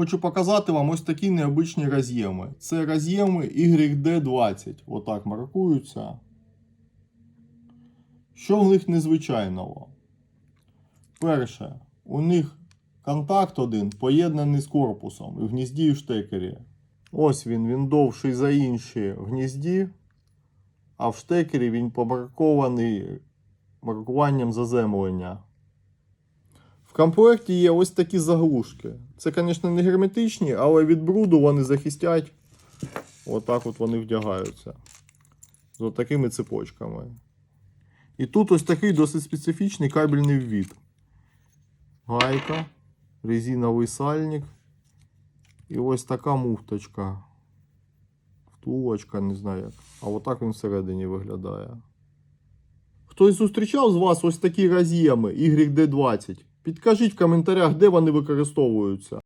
Хочу показати вам ось такі необичні роз'єми. Це роз'єми YD20. Отак маркуються. Що в них незвичайного? Перше, у них контакт один поєднаний з корпусом і в гнізді і в штекері. Ось він, він довший за інші в гнізді, а в штекері він помаркований маркуванням заземлення. В комплекті є ось такі заглушки. Це, звісно, не герметичні, але від бруду вони захистять. Отак от вони вдягаються. З такими цепочками. І тут ось такий досить специфічний кабельний ввід. Гайка, резиновий сальник. І ось така муфточка. Втулочка, не знаю як. А отак він всередині виглядає. Хтось зустрічав з вас ось такі роз'єми YD20? Підкажіть в коментарях, де вони використовуються.